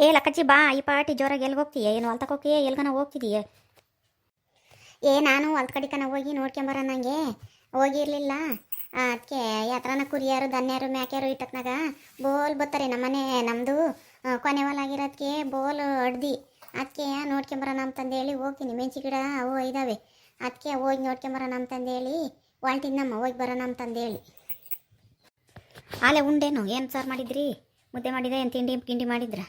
ಏ ಲಕ್ಕಜ್ಜಿ, ಬಾ, ಈ ಪಾಟಿ ಜೋರಾಗಿ ಎಲ್ಲಿ ಹೋಗ್ತೀಯ? ಏನು ಹೊಲ್ತಕ್ಕೆ ಹೋಗಿ ಎಲ್ಗನ ಹೋಗ್ತಿದೀಯ? ಏ, ನಾನು ಹೊಲ್ದ ಕಡಿಕನ ಹೋಗಿ ನೋಡ್ಕೊಂಬರ ನಂಗೆ. ಹೋಗಿರ್ಲಿಲ್ಲ. ಅದಕ್ಕೆ ಯಾತ್ರನ ಕುರಿಯಾರು, ಧನ್ಯಾರು, ಮ್ಯಾಕ್ಯಾರು ಇಟ್ಟತ್ನಾಗ ಬೋಲ್ ಬತ್ತಾರೆ ನಮ್ಮನೆ ನಮ್ಮದು ಕೊನೆ ಹೊಲಾಗಿರೋದಕ್ಕೆ ಬೋಲ್ ಅಡ್ದಿ. ಅದಕ್ಕೆ ನೋಡ್ಕೊಂಬರೋಣ ಅಂತಂದೇಳಿ ಹೋಗ್ತೀನಿ. ಮೆಂಚಿ ಗಿಡ ಅವು ಇದ್ದಾವೆ ಅದಕ್ಕೆ ಹೋಗಿ ನೋಡ್ಕೊಂಬರೋಣ ಅಂತಂದೇಳಿ ನಮ್ಮ ಹೋಗಿ ಬರೋಣ ಅಂತಂದೇಳಿ. ಆಲೆ ಉಂಡೇನು? ಏನು ಸಾರು ಮಾಡಿದ್ರಿ? ಮುದ್ದೆ ಮಾಡಿದ್ರೆ? ಏನು ತಿಂಡಿ, ಗಿಂಡಿ ಮಾಡಿದ್ರ?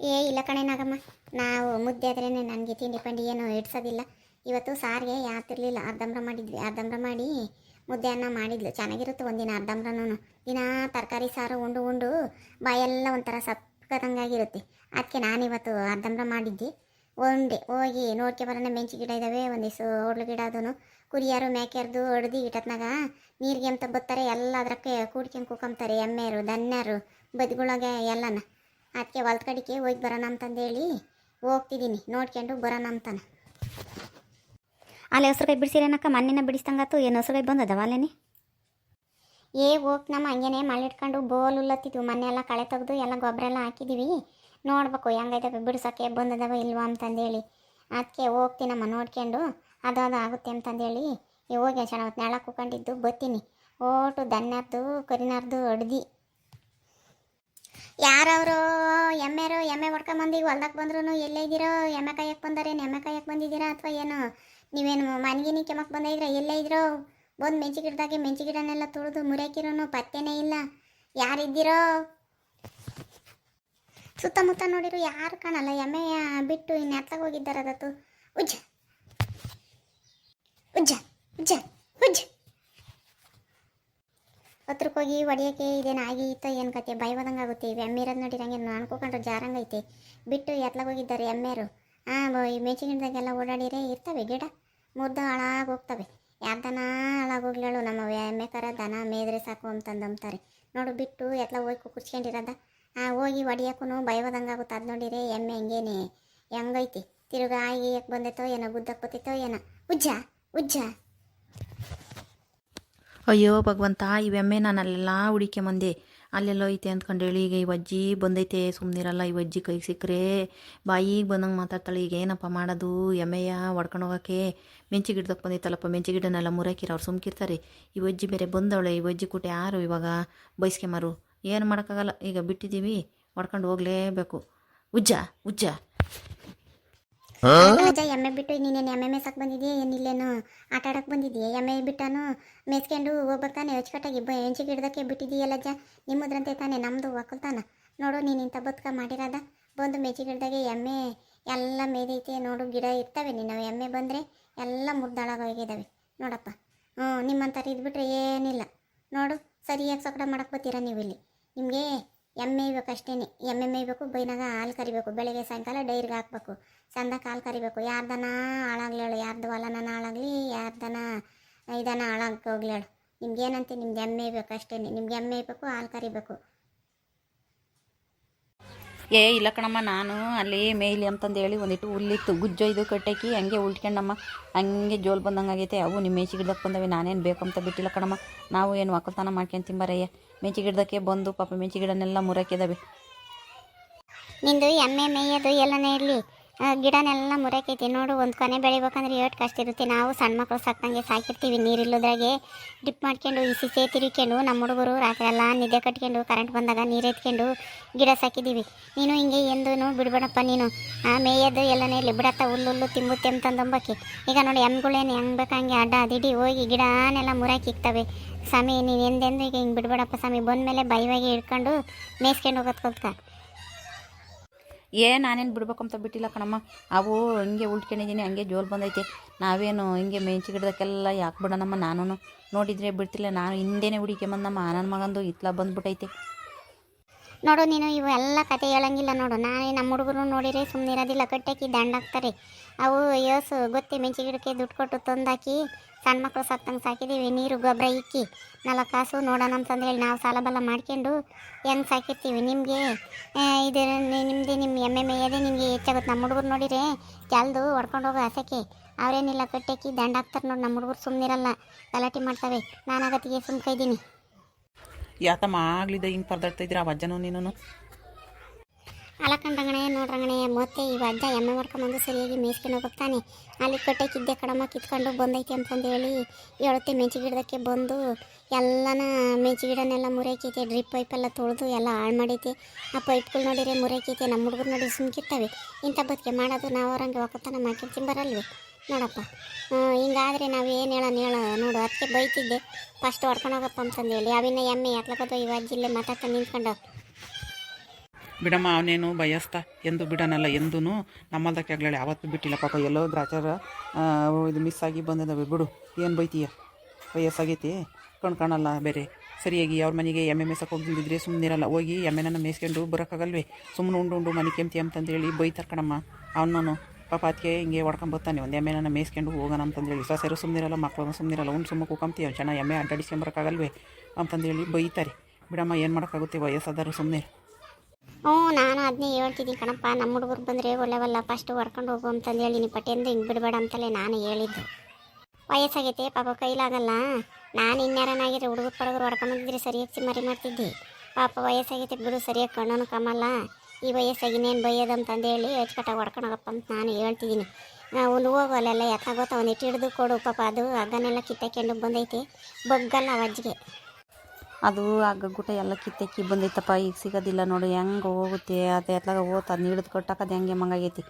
ಏ, ಇಲ್ಲ ಕಣೆ ನಾಗಮ್ಮ. ನಾವು ಮುದ್ದೆ ಆದ್ರೇ ನನಗೆ ತಿಂಡಿ ಪಂಡಿ ಏನು ಇಡ್ಸೋದಿಲ್ಲ ಇವತ್ತು ಸಾರಿಗೆ ಯಾತಿರ್ಲಿಲ್ಲ ಅರ್ಧಂಬ್ರ ಮಾಡಿದ್ವಿ. ಅರ್ಧಂಬ್ರ ಮಾಡಿ ಮುದ್ದೆ ಅನ್ನ ಮಾಡಿದ್ಲು. ಚೆನ್ನಾಗಿರುತ್ತೆ ಒಂದಿನ ಅರ್ಧಂಬ್ರನೂ ದಿನ ತರಕಾರಿ, ಸಾರು, ಉಂಡು ಉಂಡು, ಬಾಯೆಲ್ಲ ಒಂಥರ ಸಪ್ಪದಂಗಾಗಿರುತ್ತೆ ಅದಕ್ಕೆ ನಾನಿವತ್ತು ಅರ್ಧಂಬ್ರ ಮಾಡಿದ್ದೆ. ಒಂಡೆ ಹೋಗಿ ನೋಡ್ಕೆ ಬರೋಣ. ಮೆಂಚು ಗಿಡ ಇದ್ದಾವೆ ಒಂದಿಷ್ಟು ಒಡ್ಲು ಗಿಡ ಅದನ್ನು ಕುರಿಯಾರು, ಮೇಕೆರ್ದು ಹೊಡೆದು ಇಟ್ಟತ್ನಾಗ ನೀರಿಗೆ ಅಂತ ಬತ್ತಾರೆ. ಎಲ್ಲ ಅದಕ್ಕೆ ಕೂಡ್ಕೊಂಡು ಕೂಕೊಂತಾರೆ ಎಮ್ಮೆಯರು ದನ್ಯರು ಬದಿಗಳಾಗೆ ಎಲ್ಲನ. ಅದಕ್ಕೆ ಹೊಲ್ದ ಕಡೆಗೆ ಹೋಗಿ ಬರೋಣ ಅಂತಂದೇಳಿ ಹೋಗ್ತಿದ್ದೀನಿ ನೋಡ್ಕೊಂಡು ಬರೋಣ ಅಂತಾನೆ. ಅಲ್ಲಿ ಹೆಸ್ರುಗಾಯಿ ಬಿಡಿಸಿರೇನಕ್ಕ? ಮಣ್ಣಿನ ಬಿಡಿಸ್ದಂಗಾತು ಏನು ಹೆಸ್ರುಗಾಯಿ ಬಂದದವ ಅಲ್ಲೇನಿ? ಏ ಹೋಗ್ ನಮ್ಮ ಹಂಗೇನೆ ಮಳ್ಳಿಟ್ಕೊಂಡು ಬೋಲ್ ಉಲ್ಲತ್ತಿದ್ವು ಮೊನ್ನೆ ಎಲ್ಲ ಕಳೆ ತೆಗೆದು ಎಲ್ಲ ಗೊಬ್ಬರ ಎಲ್ಲ ಹಾಕಿದ್ದೀವಿ ನೋಡ್ಬೇಕು ಹೆಂಗೈತೆ ಬಿಡ್ಸೋಕ್ಕೆ ಬಂದದವ ಇಲ್ವಾ ಅಂತಂದೇಳಿ. ಅದಕ್ಕೆ ಹೋಗ್ತೀನಮ್ಮ ನೋಡ್ಕೊಂಡು ಅದು ಅದು ಆಗುತ್ತೆ ಅಂತಂದೇಳಿ. ಹೋಗಿ ಚೆನ್ನಾಗಿ ನೆಳ ಕೂಕೊಂಡಿದ್ದು ಬತ್ತೀನಿ ಓಟು ದನ್ನರ್ದು ಕರಿನಾರ್ದು ಅಡ್ದಿ. ಯಾರವರು? ಎಮ್ಮೆರು, ಎಮ್ಮೆ ಹೊಡ್ಕೊಂಬಂದು ಈಗ ಹೊಲ್ದಾಗ ಬಂದ್ರು ಎಲ್ಲೇ ಇದ್ದೀರೋ ಎಮ್ಮೆ ಕಾಯಕ್ಕೆ ಬಂದಾರೇನು ಎಮ್ಮೆ ಕಾಯಕ್ಕೆ ಬಂದಿದ್ದೀರಾ ಅಥವಾ ಏನು? ನೀವೇನು ಮನ್ಗಿನಿ ಕೆಮ್ಮಕ್ಕೆ ಬಂದಿದ್ರೆ ಎಲ್ಲೇ ಇದ್ರೋ? ಬಂದು ಮೆಂಚಿ ಗಿಡದಾಗೆ ಮೆಂಚಿ ಗಿಡನೆಲ್ಲ ತುಳಿದು ಮುರಿಯಾಕಿರೋನು ಪತ್ತೆನೇ ಇಲ್ಲ. ಯಾರಿದ್ದೀರೋ? ಸುತ್ತಮುತ್ತ ನೋಡಿರು ಯಾರು ಕಾಣಲ್ಲ. ಎಮ್ಮೆ ಬಿಟ್ಟು ಇನ್ನು ಎತ್ತಾಗ ಹೋಗಿದ್ದಾರದತ್ತು ಉಜ್ಜ. ಉಜ್ಜ. ಉಜ್ಜ. ಉಜ್ಜ. ಹತ್ರಕ್ಕೆ ಹೋಗಿ ಹೊಡಿಯೋಕ್ಕೆ ಇದೇನು ಆಗಿತ್ತೋ ಏನು ಕತೆ? ಭಯವಾದಂಗೆ ಆಗುತ್ತೆ. ಇವು ಎಮ್ಮಿರೋದು ನೋಡಿರಂಗೆ ಅನ್ಕೋಕೊಂಡ್ರೆ ಜಾರಂಗೈತಿ ಬಿಟ್ಟು ಎತ್ಲಾಗ ಹೋಗಿದ್ದಾರೆ ಎಮ್ಮೆರು. ಹಾಂ ಈ ಗಿಡದಾಗೆಲ್ಲ ಓಡಾಡಿರೇ ಇರ್ತವೆ ಗಿಡ. ಮುದ್ದ ಹಾಳಾಗಿ ಹೋಗ್ತವೆ. ಯಾವ್ದನ ಹಾಳಾಗೋಗ್ಲೇಳು ನಮ್ಮ ಎಮ್ಮೆ ಕರ ದನ ಮೇದ್ರೆ ಸಾಕು ಅಂತಂದು ನೋಡು, ಬಿಟ್ಟು ಎತ್ಲ ಹೋಗಿ ಕುರ್ಸ್ಕೊಂಡಿರೋದ ಆ, ಹೋಗಿ ಹೊಡಿಯೋಕ್ಕೂ ಭಯವಾದಂಗೆ ಆಗುತ್ತೆ. ಅದು ನೋಡಿರೇ ಎಮ್ಮೆ ಹೆಂಗೇನೆ. ಹೆಂಗೈತಿ? ತಿರುಗಾ ಯಾಕೆ ಬಂದೈತೋ ಏನೋ ಗುದ್ದಕ್ಕೆ ಬತ್ತೈತೋ ಏನೋ. ಉಜ್ಜ ಉಜ್ಜ. ಅಯ್ಯೋ ಭಗವಂತ, ಇವೆಮ್ಮೆ ನಾನು ಅಲ್ಲೆಲ್ಲ ಹುಡಿಕೆ ಅಲ್ಲೆಲ್ಲೋ ಐತೆ ಅಂದ್ಕೊಂಡು, ಹೇಳಿ ಈಗ ಈ ಅಜ್ಜಿ ಬಂದೈತೆ ಸುಮ್ಮನಿರಲ್ಲ ಈ ಅಜ್ಜಿ ಕೈಗೆ ಸಿಕ್ಕರೆ. ಬಾಯಿಗೆ ಬಂದಂಗೆ ಮಾತಾಡ್ತಾಳೆ, ಈಗ ಏನಪ್ಪ ಮಾಡೋದು? ಎಮ್ಮೆಯ ಹೊಡ್ಕೊಂಡು ಹೋಗೋಕ್ಕೆ. ಮೆಂಚಿ ಗಿಡದಕ್ಕೆ ಬಂದೈತಲ್ಲಪ್ಪ, ಮೆಂಚಿ ಗಿಡನೆಲ್ಲ ಮುರಾಕಿರ ಅವ್ರು ಸುಮ್ಕಿರ್ತಾರೆ. ಈ ಅಜ್ಜಿ ಬೇರೆ ಬಂದವಳೆ, ಈ ಅಜ್ಜಿ ಕೂಟ ಯಾರು ಇವಾಗ? ಬೈಸ್ಕೆಮಾರು ಏನು ಮಾಡೋಕ್ಕಾಗಲ್ಲ, ಈಗ ಬಿಟ್ಟಿದ್ದೀವಿ, ಹೊಡ್ಕೊಂಡು ಹೋಗಲೇಬೇಕು. ಉಜ್ಜ ಉಜ್ಜ. ಅಜ್ಜ, ಎಮ್ಮೆ ಬಿಟ್ಟು ನೀನೇನು ಎಮ್ಮೆ ಮೇಸಕ್ ಬಂದಿದ್ಯಾ? ಏನಿಲ್ಲೇನೋ ಆಟ ಆಡಕ್ ಬಂದಿದ್ಯಾ? ಎಮ್ಮೆ ಬಿಟ್ಟಾನು? ಮೇಸ್ಕೊಂಡು ಹೋಗ್ಬರ್ತಾನೆ ಅಚ್ಚುಕಟ್ಟಾಗಿ ಬ ಹೆಂಚಿ ಗಿಡದಕ್ಕೆ ಬಿಟ್ಟಿದೀಯಲ್ಲಜ್ಜ ನಿಮ್ಮದ್ರಂತೆ ತಾನೆ ನಮ್ಮದು ಒಕ್ಕಲ್ತಾನ ನೋಡು, ನೀನು ಇಂಥ ಬದುಕ ಮಾಡಿರೋದ. ಬಂದು ಮೇಚಿ ಗಿಡದಾಗೆ ಎಮ್ಮೆ ಎಲ್ಲ ಮೇದೈತೆ ನೋಡು, ಗಿಡ ಇರ್ತವೆ ನೀನು ಎಮ್ಮೆ ಬಂದರೆ ಎಲ್ಲ ಮುರ್ದಾಳಾಗೋಗಿದ್ದಾವೆ ನೋಡಪ್ಪ. ಹ್ಞೂ ನಿಮ್ಮಂಥವ್ರು ಇದ್ಬಿಟ್ರೆ ಏನಿಲ್ಲ. ನೋಡು, ಸರಿಯಾಗಿ ಸೊಕಡ ಮಾಡಕ್ಕೆ ಬರ್ತೀರಾ ನೀವು ಇಲ್ಲಿ ನಿಮಗೆ ಎಮ್ಮೆ ಇಬೇಕು ಅಷ್ಟೇ ಎಮ್ಮೆ ಮೇಯ್ಬೇಕು ಬೈನಾಗ ಹಾಲು ಕರಿಬೇಕು. ಬೆಳಗ್ಗೆ, ಸಾಯಂಕಾಲ ಡೈರಿಗೆ ಹಾಕ್ಬೇಕು. ಸಂದ ಹಾಲು ಕರಿಬೇಕು. ಯಾರ್ದನ ಹಾಳಾಗ್ಲಿ ಹೇಳು. ಯಾರ್ದು ಹೊಲನ ಹಾಳಾಗಲಿ, ಯಾರ್ದನ ಇದನ್ನ ಹಾಳಾಗಿ ಹೋಗ್ಲಿ ಹೇಳು. ನಿಮ್ಗೆ ಏನಂತೆ ನಿಮ್ಗೆ ಎಮ್ಮೆ ಬೇಕು ಅಷ್ಟೇ ನಿಮ್ಗೆ ಎಮ್ಮೆ ಬೇಕು ಹಾಲು ಕರಿಬೇಕು. ಏ, ಇಲ್ಲ ಕಣಮ್ಮ, ನಾನು ಅಲ್ಲಿ ಮೇಯ್ಲಿ ಅಂತಂದು ಹೇಳಿ ಒಂದಿಟ್ಟು ಹುಲ್ಲಿತ್ತು. ಗುಜ್ಜೊ ಇದು ಕಟ್ಟಾಕಿ ಹಂಗೆ ಉಲ್ಟ್ಕೊಂಡಮ್ಮ. ಹಂಗೆ ಜೋಲ್ ಬಂದಂಗೆ ಆಗೈತೆ ಅವು ನಿಮ್ಮ ಮೇಚಿ ಗಿಡಕ್ಕೆ ಬಂದವೆ. ನಾನೇನು ಬೇಕು ಅಂತ ಬಿಟ್ಟಿಲ್ಲ ಕಣಮ್ಮ. ನಾವು ಏನು ಒಕ್ಕಲ್ತನ ಮಾಡ್ಕೊಂಡು ತಿಂಬಾರಯ್ಯ. ಮೇಚಿ ಗಿಡದಕ್ಕೆ ಬಂದು ಪಾಪ ಮೇಚಿ ಗಿಡನೆಲ್ಲ ಮುರಾಕಿದಾವೆ ನಿಂದು ಎಮ್ಮೆ ಮೇಯೋದು ಎಲ್ಲನೇ ಇರಲಿ. ಗಿಡನೆಲ್ಲ ಮುರಕೈತಿ ನೋಡು, ಒಂದು ಕೊನೆ ಬೆಳಿಬೇಕಂದ್ರೆ ಎಷ್ಟು ಕಷ್ಟ ಇರುತ್ತೆ. ನಾವು ಸಣ್ಣ ಮಕ್ಕಳು ಸಾಕಂಗೆ ಸಾಕಿರ್ತೀವಿ ನೀರಿಲ್ಲದ್ರಾಗೆ. ಡಿಪ್ ಮಾಡ್ಕೊಂಡು ಈ ಸಿಸೆ ನಮ್ಮ ಹುಡುಗರು ರಾತ್ರಿ ಎಲ್ಲ ನಿದ್ದೆ ಕಟ್ಕೊಂಡು ಕರೆಂಟ್ ಬಂದಾಗ ನೀರು ಎತ್ಕೊಂಡು ಗಿಡ ಸಾಕಿದ್ದೀವಿ. ನೀನು ಹಿಂಗೆ ಎಂದೂ ಬಿಡ್ಬೇಡಪ್ಪ ನೀನು. ಆ ಮೇಯೋದು ಎಲ್ಲನೇ ಇಲ್ಲಿ ಬಿಡತ್ತ, ಹುಲ್ಲು ಹುಲ್ಲು ತಿಂಬುತ್ತೆ ಅಂತಂದಂಬಕ್ಕೆ ಈಗ ನೋಡಿ ಎಮ್ಗಳೇನು ಹೆಂಗೆ ಬೇಕಂಗೆ ಅಡ್ಡ ಅದಿಡಿ ಹೋಗಿ ಗಿಡನೆಲ್ಲ ಮುರಾಕಿಕ್ತವೆ ಸ್ವಾಮಿ, ನೀನು ಎಂದೆಂದು ಈಗ ಹಿಂಗೆ ಬಿಡ್ಬೇಡಪ್ಪ ಸ್ವಾಮಿ. ಬಂದಮೇಲೆ ಬೈವಾಗಿ ಹಿಡ್ಕೊಂಡು ಮೇಯ್ಸ್ಕೊಂಡು ಹೋಗೋದು ಏ, ನಾನೇನು ಅಂತ ಬಿಟ್ಟಿಲ್ಲ ಕಣಮ್ಮ. ಅವು ಹಿಂಗೆ ಉಳ್ಕೊಂಡಿದ್ದೀನಿ ಹಂಗೆ ಜೋಲ್ ಬಂದೈತೆ. ನಾವೇನು ಹಿಂಗೆ ಮೇಂಚಿ ಗಿಡದಕ್ಕೆಲ್ಲ ಯಾಕೆ ಬಿಡೋಣಮ್ಮ ನಾನು ನೋಡಿದರೆ ಬಿಡ್ತಿಲ್ಲ, ನಾನು ಹಿಂದೆನೇ ಹುಡುಕೆ ಬಂದಮ್ಮ. ನನ್ನ ಮಗಂದು ಇತ್ಲ ಬಂದ್ಬಿಟ್ಟೈತೆ ನೋಡು ನೀನು ಇವೆಲ್ಲ ಕತೆ ಹೇಳಂಗಿಲ್ಲ ನೋಡು. ನಾನೇ ನಮ್ಮ ಹುಡುಗರು ನೋಡಿರಿ ಸುಮ್ಮನೆ ಇರೋದಿಲ್ಲ ಕಟ್ಟಾಕಿ ದಂಡಾಕ್ತಾರೆ ಅವು ಯೋಸು ಗೊತ್ತೇ ಮೆಂಚಿ ಗಿಡಕ್ಕೆ ದುಡ್ಡು ಕೊಟ್ಟು ತಂದಾಕಿ ಸಣ್ಣ ಮಕ್ಕಳು ಸತ್ತಂಗೆ ಸಾಕಿದ್ದೀವಿ ನೀರು, ಗೊಬ್ಬರ ಇಕ್ಕಿ ನಾಲ್ಕು ಕಾಸು ನೋಡೋಣ ಅಂತಂದೇಳಿ ನಾವು ಸಾಲ ಬಲ ಮಾಡ್ಕೊಂಡು ಹೆಂಗೆ ಸಾಕಿರ್ತೀವಿ ನಿಮಗೆ? ಇದು ನಿಮ್ಮದು ನಿಮ್ಮ ಎಮ್ಮೆ ಎದೆ ನಿಮಗೆ ಹೆಚ್ಚಾಗುತ್ತೆ. ನಮ್ಮ ಹುಡುಗರು ನೋಡಿರಿ ಕೆಲ್ದು ಹೊಡ್ಕೊಂಡು ಹೋಗೋ ಹಸಕ್ಕೆ ಅವರೇನಿಲ್ಲ ಕಟ್ಟೆಕ್ಕಿ ದಂಡ ಹಾಕ್ತಾರೆ ನೋಡಿ ನಮ್ಮ ಹುಡುಗರು ಸುಮ್ಮನಿರಲ್ಲ ಗಲಾಟೆ ಮಾಡ್ತವೆ. ನಾನು ಆಗತ್ತಿಗೆ ಸುಮ್ಕ ಇದ್ದೀನಿ ಯಾತಮ್ಮ ಆಗ್ಲಿದ್ದ ಹಿಂಗೆ ಪರದಾಡ್ತಾ ಇದ್ದೀರಾ? ಆ ನೀನು ಅಲಕಂಡಂಗಣೆ ನೋಡ್ರಂಗಣೆ ಮತ್ತೆ ಈ ಅಜ್ಜ, ಎಮ್ಮೆ ಮಾಡ್ಕೊಂಬಂದು ಸರಿಯಾಗಿ ಮೇಯ್ಸ್ಕೊಂಡು ಹೋಗ್ತಾನೆ ಅಲ್ಲಿ ಕಟ್ಟೆಕಿದ್ದೆ ಕಡಮ ಕಿತ್ಕೊಂಡು ಬಂದೈತೆ ಅಂತಂದು ಹೇಳಿ ಹೇಳುತ್ತೆ ಮೆಂಚಿ ಗಿಡದಕ್ಕೆ ಬಂದು ಎಲ್ಲನ ಮೆಂಚಿ ಗಿಡನೆಲ್ಲ ಮುರಿಯಕೈತೆ ಡ್ರಿಪ್ ಪೈಪೆಲ್ಲ ತೊಳೆದು ಎಲ್ಲ ಹಾಳು ಮಾಡೈತೆ. ಆ ಪೈಪ್ಗಳು ನೋಡಿದ್ರೆ ಮುರಿಯಕೈತೆ ನಮ್ಮ ಹುಡುಗರು ನೋಡಿ ಸುಮ್ಕಿರ್ತವೆ. ಇಂಥ ಬದುಕೆ ಮಾಡೋದು ನಾವು ಅವ್ರಂಗೆ ಒಕ್ಕತನ ಮಾಡ್ಕೊಂಡು ಬರಲ್ವಿ? ನೋಡಪ್ಪ. ಹಿಂಗಾದರೆ ನಾವು ಏನು ಹೇಳೋಣ ಹೇಳೋ ನೋಡು ಅದಕ್ಕೆ ಬೈತಿದ್ದೆ. ಫಸ್ಟ್ ಹೊಡ್ಕೊಂಡು ಹೋಗಪ್ಪ ಅಂತಂದು ಹೇಳಿ ಅವಿನ ಎಮ್ಮೆ ಎತ್ಲಕೋದು ಇವಾಗ ಜಿಲ್ಲೆ ಮಾತಾಡ್ತಾ ನಿಂತ್ಕೊಂಡು. ಬಿಡಮ್ಮ ಅವನೇನು ಬಯಸ್ತ ಎಂದು ಬಿಡನಲ್ಲ ಎಂದೂ ನಮ್ಮಲ್ದಕ್ಕೆ ಆಗ್ಲಾಳೆ ಅವತ್ತು ಬಿಟ್ಟಿಲ್ಲ. ಪಾಪ ಎಲ್ಲೋ ಗ್ರಾಚಾರ ಆ, ಇದು ಮಿಸ್ ಆಗಿ ಬಂದದವೆ ಬಿಡು ಏನು ಬೈತೀಯ? ವಯಸ್ಸಾಗೈತಿ? ಕಣ್ ಕಾಣಲ್ಲ ಬೇರೆ. ಸರಿಯಾಗಿ ಅವ್ರ ಮನೆಗೆ ಎಮ್ಮೆ ಮೇಸಕ್ಕೆ ಹೋಗಿದ್ದಿದ್ರೆ ಸುಮ್ಮನಿರಲ್ಲ ಹೋಗಿ ಎಮ್ಮೆನ ಮೇಯ್ಸ್ಕೊಂಡು ಬರೋಕ್ಕಾಗಲ್ವೇ? ಸುಮ್ಮನೆ ಉಂಡು ಉಂಡು ಮನೆ ಕೆಮ್ತಿ ಅಂತಂದೇಳಿ ಬೈತಾರೆ ಕಣಮ್ಮ. ಅವನೂ ಪಾಪ ಅದಕ್ಕೆ ಹಿಂಗೆ ಹೊಡ್ಕೊಂಬರ್ತಾನೆ ಒಂದು ಎಮ್ಮೆನ ಮೇಯ್ಸ್ಕೊಂಡು ಹೋಗೋಣ ಅಂತಂದೇಳಿ. ಸೊಸೆರು ಸುಮ್ಮನಿರಲ್ಲ ಮಕ್ಕಳು ಸುಮ್ಮನಿರಲ್ಲ ಉಂಡು ಸುಮ್ಮ ಅವ್ನು ಚೆನ್ನಾಗಿ ಎಮ್ಮೆ ಅಡ್ಡಾಡಿಸ್ಕೊಂಬರೋಕ್ಕಾಗಲ್ವೇ ಅಂತಂದೇಳಿ ಬೈತಾರೆ. ಬಿಡಮ್ಮ ಏನು ಮಾಡೋಕ್ಕಾಗುತ್ತೆ? ವಯಸ್ಸಾದರೂ ಸುಮ್ಮನೆ ಹ್ಞೂ, ನಾನು ಅದನ್ನೇ ಹೇಳ್ತಿದ್ದೀನಿ ಕಣಪ್ಪ. ನಮ್ಮ ಹುಡುಗರು ಬಂದರೆ ಒಳ್ಳೆವಲ್ಲ ಫಸ್ಟ್ ಹೊಡ್ಕೊಂಡು ಹೋಗು ಅಂತಂದು ಹೇಳಿ ನೀನು ಪಟ್ಟೆಂದು ಹಿಂಗೆ ಬಿಡಬೇಡ ಅಂತಲೇ ನಾನು ಹೇಳಿದ್ದು. ವಯಸ್ಸಾಗೈತೆ, ಪಾಪ ಕೈಲಾಗಲ್ಲ. ನಾನು ಇನ್ಯಾರನಾಗಿದ್ರೆ ಹುಡುಗರು ಹೊರ್ಕೊಂಡು ಹೊಡ್ಕೊಂಬಂದಿದ್ರೆ ಸರಿಯಾಗಿ ಮರಿ ಮಾಡ್ತಿದ್ದೆ? ಪಾಪ ವಯಸ್ಸಾಗೈತೆ ಬಿಡು, ಸರಿಯಾಗಿ ಕಣ್ಣನು ಕಮ್ಮಲ್ಲ ಈ ವಯಸ್ಸಾಗಿ ಇನ್ನೇನು ಬೈಯೋದು ಅಂತಂದು ಹೇಳಿ ಹೆಚ್ಚುಕಟ್ಟಾಗಿ ಹೊಡ್ಕೊಂಡು ಹೋಗಪ್ಪ ಅಂತ ನಾನು ಹೇಳ್ತಿದ್ದೀನಿ. ಒಂದು ಹೋಗೋಲ್ಲೆಲ್ಲ ಗೊತ್ತಾ ಒಂದು ಇಟ್ಟು ಹಿಡಿದು ಕೊಡು. ಪಾಪ ಅದು, ಹಗ್ಗನೆಲ್ಲ ಕಿತ್ತಕೊಂಡು ಬಂದೈತೆ. ಬಗ್ಗಲ್ಲ ಅಜ್ಜಿಗೆ. ಅದು ಆಗ ಗುಟ ಎಲ್ಲ ಕಿತ್ತೆಕ್ಕಿ ಬಂದೈತಪ್ಪ ಈಗ ಸಿಗೋದಿಲ್ಲ ನೋಡಿ ಹೆಂಗೆ ಹೋಗುತ್ತೆ ಅದು ಎತ್ಲಾಗ ಹೋತ ಅದನ್ನ ಹಿಡಿದು ಕಟ್ಟಕ್ಕದು ಹೆಂಗೆ ಮಂಗಾಗೈತಿ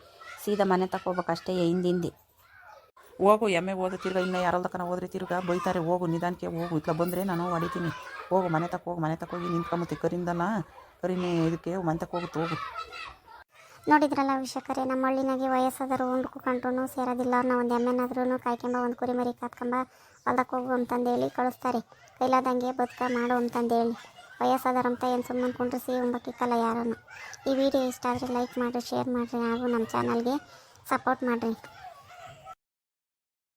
ಸೀದಾ ಮನೆ ತಗೋಬೇಕು ಅಷ್ಟೇ ಹಿಂದಿಂದಿ ಹೋಗು ಎಮ್ಮೆ ಹೋದ ತಿರ್ಗ ಇನ್ನು ಯಾರಲ್ದಕ್ಕನ ಹೋದ್ರೆ ತಿರ್ಗ ಬೈತಾರೆ ಹೋಗು ನಿಧಾನಕ್ಕೆ ಹೋಗು ಇತ್ಲ ಬಂದರೆ ನಾನು ಹೊಡಿತೀನಿ. ಹೋಗು ಮನೆ ತಕ್ಕ ಹೋಗು ಮನೆ ತಕ್ಕ ಹೋಗಿ ನಿಂತ್ಕೊಂಬತ್ತಿ ಕರಿಂದನ ಕರಿನೇ ಇದಕ್ಕೆ ಮನೆ ತಕ್ಕ ಹೋಗುತ್ತೆ ಹೋಗು ನೋಡಿದ್ರಲ್ಲ ವೀಕ್ಷಕರೇ ನಮ್ಮ ಹಳ್ಳಿನಾಗೆ ವಯಸ್ಸಾದರು ಉಂಡ್ಕೊಂಡ್ರು ಸೇರೋದಿಲ್ಲ ಅವ್ರನ್ನ ಒಂದು ಎಮ್ಮೆನಾದ್ರೂ ಕಾಯ್ಕೊಂಬ ಒಂದು ಕುರಿಮರಿ ಕಾತ್ಕೊಂಬ ಹೊಲ್ದಕ್ಕೆ ಹೋಗು ಅಂತಂದೇಳಿ ಕಳಿಸ್ತಾರೆ. ಕೈಲಾದಂಗೆ ಬದುಕ ಮಾಡು ಅಂತಂದೇಳಿ. ವಯಸ್ಸಾದರಂತ ಏನು ಸುಮ್ಮನೆ ಕುಂಡ್ರಿಸಿ ಉಂಬಕ್ಕಿಕ್ಕಲ್ಲ ಯಾರನ್ನು. ಈ ವಿಡಿಯೋ ಇಷ್ಟ ಆದರೆ ಲೈಕ್ ಮಾಡಿರಿ ಶೇರ್ ಮಾಡಿರಿ ಹಾಗೂ ನಮ್ಮ ಚಾನಲ್ಗೆ ಸಪೋರ್ಟ್ ಮಾಡಿರಿ.